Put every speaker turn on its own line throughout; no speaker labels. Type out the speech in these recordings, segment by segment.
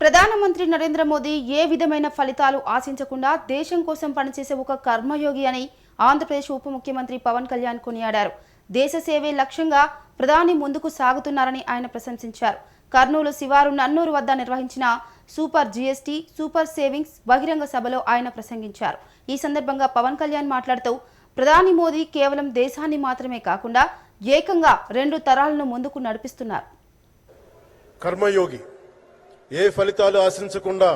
ప్రధానమంత్రి నరేంద్ర మోదీ ఏ విధమైన ఫలితాలు ఆశించకుండా దేశం కోసం పనిచేసే ఒక కర్మయోగి అని ఆంధ్రప్రదేశ్ ఉప ముఖ్యమంత్రి పవన్ కళ్యాణ్ కొనియాడారు. దేశ సేవే లక్ష్యంగా ప్రధాని ముందుకు సాగుతున్నారని ఆయన ప్రశంసించారు. కర్నూలు శివారు నన్నూరు వద్ద నిర్వహించిన సూపర్ జీఎస్టీ సూపర్ సేవింగ్స్ బహిరంగ సభలో ఆయన ప్రసంగించారు. ఈ సందర్భంగా పవన్ కళ్యాణ్ మాట్లాడుతూ ప్రధాని మోదీ కేవలం దేశాన్ని మాత్రమే కాకుండా ఏకంగా రెండు తరాలను ముందుకు నడిపిస్తున్నారు.
కర్మయోగి ఏ ఫలితాలు ఆశించకుండా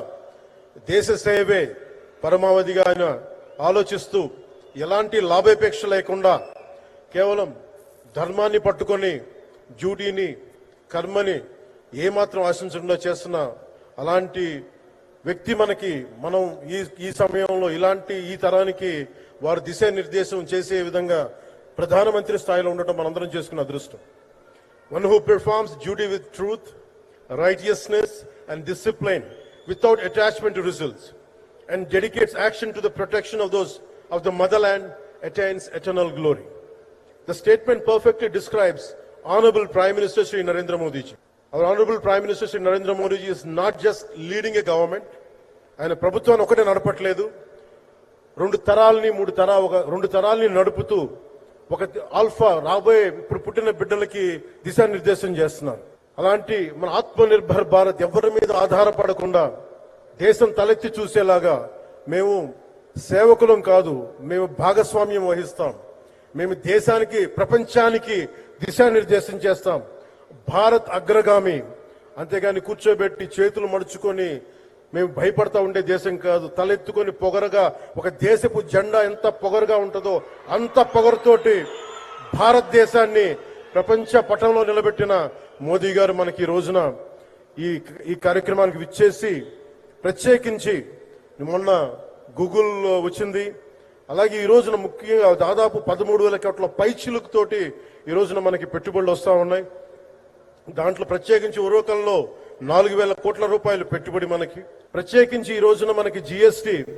దేశ సేవే పరమావధిగా ఆయన ఆలోచిస్తూ ఎలాంటి లాభాపేక్ష లేకుండా కేవలం ధర్మాన్ని పట్టుకొని డ్యూటీని కర్మని ఏమాత్రం ఆశించకుండా చేస్తున్న అలాంటి వ్యక్తి మనకి మనం ఈ ఈ సమయంలో ఇలాంటి ఈ తరానికి వారు దిశానిర్దేశం చేసే విధంగా ప్రధానమంత్రి స్థాయిలో ఉండటం మనందరం చేసుకున్న అదృష్టం. One who performs duty with truth righteousness, and discipline without attachment to results, and dedicates action to the protection of those of the motherland attains eternal glory. The statement perfectly describes Honorable Prime Minister Sri Narendra Modi ji. Our Honorable Prime Minister Sri Narendra Modi ji is not just leading a government, ఆయన ప్రభుత్వాన్ని ఒకటే నడపట్లేదు రెండు తరాలని మూడు తరా ఒక రెండు తరాలని నడుపుతూ ఒక ఆల్ఫా రాబోయే ఇప్పుడు పుట్టిన బిడ్డలకి దిశానిర్దేశం చేస్తున్నారు అలాంటి మన ఆత్మనిర్భర్ భారత్ ఎవరి మీద ఆధారపడకుండా దేశం తలెత్తి చూసేలాగా మేము సేవకులం కాదు మేము భాగస్వామ్యం వహిస్తాం. మేము దేశానికి ప్రపంచానికి దిశానిర్దేశం చేస్తాం. భారత్ అగ్రగామి. అంతేగాని కూర్చోబెట్టి చేతులు మడుచుకొని మేము భయపడతా ఉండే దేశం కాదు. తలెత్తుకొని పొగరగా ఒక దేశపు జెండా ఎంత పొగరుగా ఉంటుందో అంత పొగరుతోటి భారతదేశాన్ని ప్రపంచ పటంలో నిలబెట్టిన మోదీ గారు మనకి ఈ రోజున ఈ ఈ కార్యక్రమానికి విచ్చేసి ప్రత్యేకించి మొన్న గూగుల్ వచ్చింది. అలాగే ఈ రోజున ముఖ్యంగా దాదాపు పదమూడు వేల కోట్ల పైచిలుకుతోటి ఈ రోజున మనకి పెట్టుబడులు వస్తూ ఉన్నాయి. దాంట్లో ప్రత్యేకించి ఉరవకంలో నాలుగు వేల కోట్ల రూపాయలు పెట్టుబడి మనకి. ప్రత్యేకించి ఈ రోజున మనకి జిఎస్టి